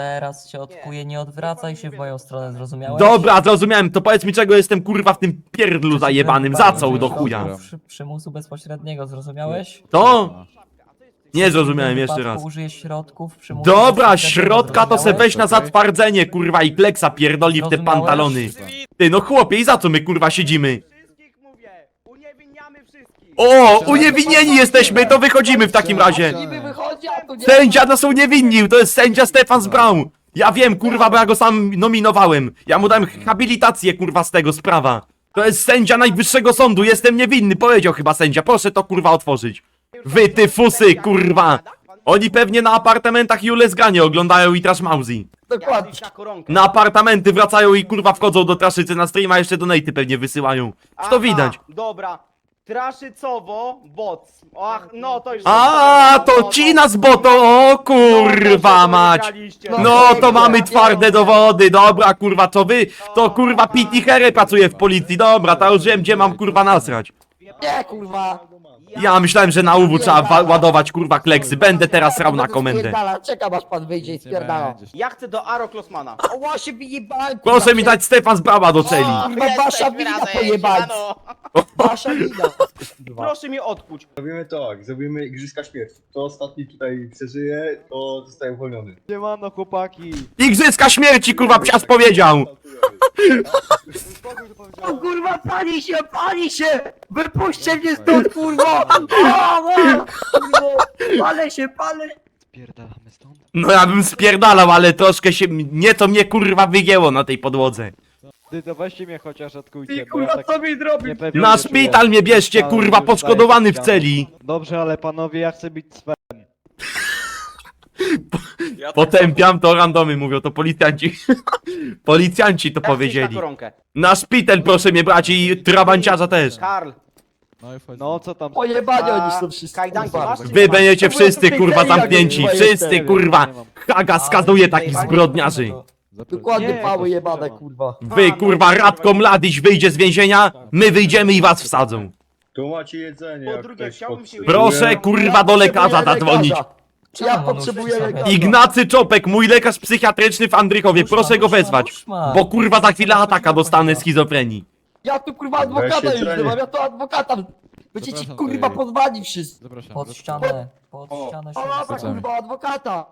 Teraz cię odkuję, nie odwracaj się w moją stronę, zrozumiałeś? Dobra, zrozumiałem, to powiedz mi czego jestem kurwa w tym pierdlu zajebanym, za co do chuja? Przy, przymusu bezpośredniego, zrozumiałeś? To? Nie W zrozumiałem tym jeszcze wypadku raz. Środków przymusu Dobra, bezpośredniego, środka to se zrozumiałeś? weź na zatwardzenie, kurwa, i kleksa pierdoli w te Zrozumiałeś? pantalony. Ty, no chłopie, i za co my kurwa siedzimy? Wszystkich mówię! Uniewinniamy wszystkich! O, uniewinnieni jesteśmy, to wychodzimy w takim razie. Niby wychodzi, a tu nie Sędzia to są niewinni, to jest sędzia Stefan Brown. Ja wiem, kurwa, bo ja go sam nominowałem. Ja mu dałem habilitację, kurwa, z tego sprawa. To jest sędzia najwyższego sądu, jestem niewinny, powiedział chyba sędzia. Proszę to, kurwa, otworzyć. Wy, ty fusy, kurwa. Oni pewnie na apartamentach Jules Ganie oglądają i Trash Mausi. Dokładnie. Na apartamenty wracają i kurwa wchodzą do traszycy na streama, jeszcze donaty pewnie wysyłają. Aha, to widać? Dobra. Traszycowo, boc. Ach, no to już... A, no, to ci nas boto, o kurwa mać. No to mamy twarde dowody, dobra kurwa, co wy? To kurwa Here pracuje w policji, dobra, to już wiem gdzie mam kurwa nasrać. Nie, kurwa. Ja myślałem, że na UW trzeba wa- ładować kurwa kleksy, będę teraz rał na komendę. Spierdala, Czekam aż pan wyjdzie i spierdala. Ja chcę do Aro Klosmana. O, właśnie wyjebałem. Proszę mi dać Stefan z Brała do celi. Kurwa, wasza wina pojebać. Wasza wina. Kurwa. Proszę mnie odkuć. Zrobimy tak, zrobimy igrzyska śmierci. Kto ostatni tutaj przeżyje, to zostaje uwolniony. Siemano chłopaki! Igrzyska śmierci kurwa psias powiedział. O kurwa, pali się, pali się! Wypuśćcie mnie stąd, kurwa! O, o, kurwa, palę się, palę! Spierdalamy stąd? No ja bym spierdalał, ale troszkę się, nie to mnie kurwa wygięło na tej podłodze. Ty to weźcie mnie chociaż odkujcie, Ty bo ja kurwa, tak co mi zrobił? niepewnie Na się szpital mnie bierzcie Ale kurwa już poszkodowany w celi. Dobrze, ale panowie, ja chcę być swe... Potępiam to randomy mówią, to policjanci. Policjanci to powiedzieli. Na koronkę. Na szpital proszę mnie brać i trabanciarza też. Karl. No co tam? Pojebani oni są wszyscy. kajdanki kurwa. masz? Wy będziecie wszyscy kurwa zamknięci. Wszyscy kurwa. Haga skazuje takich zbrodniarzy. Dokładnie Nie, pały jebane, kurwa. kurwa. Wy kurwa Radko Mladiś wyjdzie z więzienia, my wyjdziemy i was wsadzą. Tu macie jedzenie, Po jak drugie, ktoś chciałbym potrzebuje. się- Proszę kurwa do lekarza zadzwonić. Czy ja potrzebuję lekarza? Ignacy Czopek, mój lekarz psychiatryczny w Andrychowie, proszę go wezwać. Bo kurwa za chwilę ataka dostanę schizofrenii. Ja tu kurwa adwokata już jedzenie. mam, ja tu adwokata. Będziecie Zapraszam kurwa tutaj. pozwani wszyscy. Zapraszam. Pod ścianę, pod ścianę się O, lata Wracamy. kurwa adwokata.